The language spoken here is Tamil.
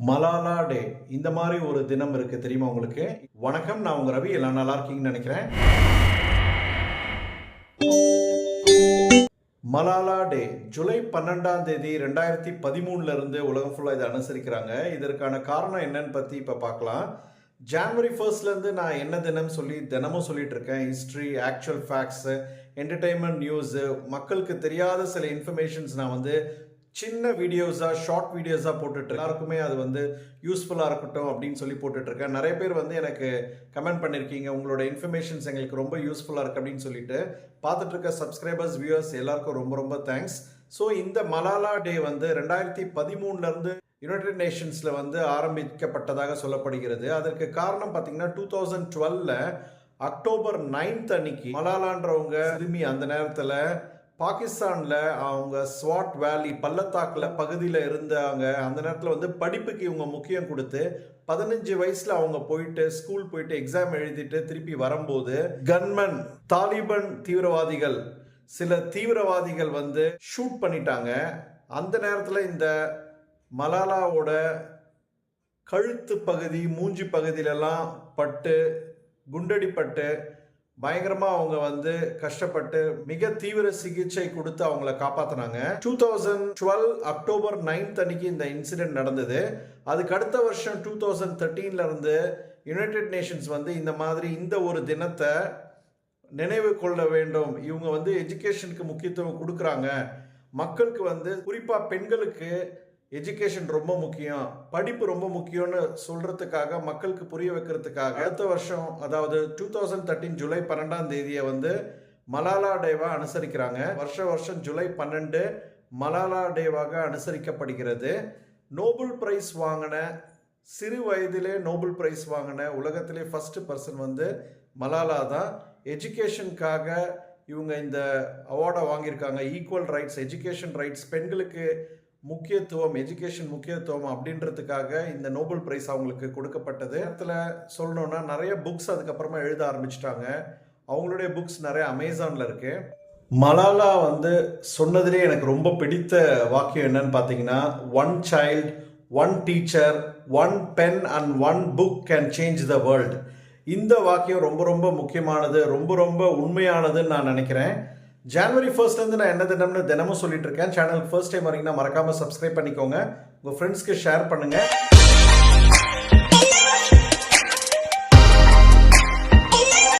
மலாலா டே. இந்த மாதிரி ஒரு தினம் இருக்கு தெரியுமா உங்களுக்கு? வணக்கம் நான் உங்க ரவி. எல்லாம் நல்லா இருக்கீங்கன்னு நினைக்கிறேன். மலாலா டே. ஜூலை பன்னெண்டாம் தேதி ரெண்டாயிரத்தி பதிமூணுல இருந்து உலகம் ஃபுல்லாக இதை அனுசரிக்கிறாங்க. இதற்கான காரணம் என்னன்னு பற்றி இப்போ பார்க்கலாம். ஜான்வரி ஃபர்ஸ்ட்லேருந்து நான் என்ன தினம் சொல்லி தினமும் சொல்லிட்டு இருக்கேன். History actual facts entertainment news மக்களுக்கு தெரியாத சில இன்ஃபர்மேஷன்ஸ் நான் வந்து சின்ன வீடியோஸாக ஷார்ட் வீடியோஸாக போட்டுட்டு எல்லாருக்குமே அது வந்து யூஸ்ஃபுல்லாக இருக்கட்டும் அப்படின்னு சொல்லி போட்டுட்ருக்கேன் நிறைய பேர் வந்து எனக்கு கமெண்ட் பண்ணியிருக்கீங்க உங்களோட இன்ஃபர்மேஷன்ஸ் எங்களுக்கு ரொம்ப யூஸ்ஃபுல்லாக இருக்குது அப்படின்னு சொல்லிட்டு பார்த்துட்ருக்க சப்ஸ்கிரைபர்ஸ் வியூவர்ஸ் எல்லாருக்கும் ரொம்ப ரொம்ப தேங்க்ஸ் ஸோ இந்த மலாலா டே வந்து ரெண்டாயிரத்தி பதிமூணுலேருந்து யுனைடெட் நேஷன்ஸில் வந்து ஆரம்பிக்கப்பட்டதாக சொல்லப்படுகிறது. அதற்கு காரணம் பார்த்தீங்கன்னா டூ தௌசண்ட் டுவெலில் அக்டோபர் நைன்த் அன்னைக்கு மலாலான்றவங்க திரும்பி அந்த நேரத்தில் பாகிஸ்தானில் அவங்க ஸ்வாட் வேலி பள்ளத்தாக்கில் பகுதியில் இருந்தாங்க அந்த நேரத்தில் வந்து படிப்புக்கு இவங்க முக்கியம் கொடுத்து பதினஞ்சு வயசில் அவங்க போயிட்டு ஸ்கூல் போயிட்டு எக்ஸாம் எழுதிட்டு திருப்பி வரும்போது கன்மன் தாலிபன் தீவிரவாதிகள் சில தீவிரவாதிகள் வந்து ஷூட் பண்ணிட்டாங்க. அந்த நேரத்தில் இந்த மலாலாவோட கழுத்து பகுதி மூஞ்சி பகுதியிலெல்லாம் பட்டு குண்டடிப்பட்டு பயங்கரமாக அவங்க வந்து கஷ்டப்பட்டு மிக தீவிர சிகிச்சை கொடுத்து அவங்கள காப்பாற்றினாங்க two thousand twelve October ninth அன்னைக்கு இந்த இன்சிடென்ட் நடந்தது. அதுக்கு அடுத்த வருஷம் டூ தௌசண்ட் தேர்ட்டீன்ல இருந்து யுனைடெட் நேஷன்ஸ் வந்து இந்த மாதிரி இந்த ஒரு தினத்தை நினைவு கொள்ள வேண்டும். இவங்க வந்து எஜுகேஷனுக்கு முக்கியத்துவம் கொடுக்குறாங்க. மக்களுக்கு வந்து குறிப்பாக பெண்களுக்கு எஜுகேஷன் ரொம்ப முக்கியம். படிப்பு ரொம்ப முக்கியம்னு சொல்கிறதுக்காக மக்களுக்கு புரிய வைக்கிறதுக்காக அடுத்த வருஷம் அதாவது டூ தௌசண்ட் தேர்ட்டின் ஜூலை பன்னெண்டாம் தேதியை வந்து மலாலா டேவாக அனுசரிக்கிறாங்க. வருஷ வருஷம் ஜூலை பன்னெண்டு மலாலா டேவாக அனுசரிக்கப்படுகிறது. நோபல் பிரைஸ் வாங்கின சிறு வயதிலே நோபல் பிரைஸ் வாங்கின உலகத்திலே ஃபஸ்ட்டு பர்சன் வந்து மலாலா தான். எஜுகேஷனுக்காக இவங்க இந்த அவார்டை வாங்கியிருக்காங்க. ஈக்குவல் ரைட்ஸ் எஜுகேஷன் ரைட்ஸ் பெண்களுக்கு முக்கியத்துவம் எஜுகேஷன் முக்கியத்துவம் அப்படின்றதுக்காக இந்த நோபல் பிரைஸ் அவங்களுக்கு கொடுக்கப்பட்டது. இடத்துல சொல்லணும்னா நிறைய புக்ஸ் அதுக்கப்புறமா எழுத ஆரம்பிச்சிட்டாங்க. அவங்களுடைய புக்ஸ் நிறைய அமேசானில் இருக்கு. மலாலா வந்து சொன்னதிலே எனக்கு ரொம்ப பிடித்த வாக்கியம் என்னன்னு பார்த்தீங்கன்னா one child one teacher one pen and one book can change the world இந்த வாக்கியம் ரொம்ப ரொம்ப முக்கியமானது ரொம்ப ரொம்ப உண்மையானதுன்னு நான் நினைக்கிறேன். ஜான்வரி ஃபர்ஸ்ட்லேருந்து நான் என்ன தினம்னு தினமும் சொல்லிட்டு இருக்கேன். சேனல் ஃபர்ஸ்ட் டைம் வரீங்கன்னா மறக்காமல் சப்ஸ்கிரைப் பண்ணிக்கோங்க. உங்கள் ஃப்ரெண்ட்ஸ்க்கு ஷேர் பண்ணுங்கள்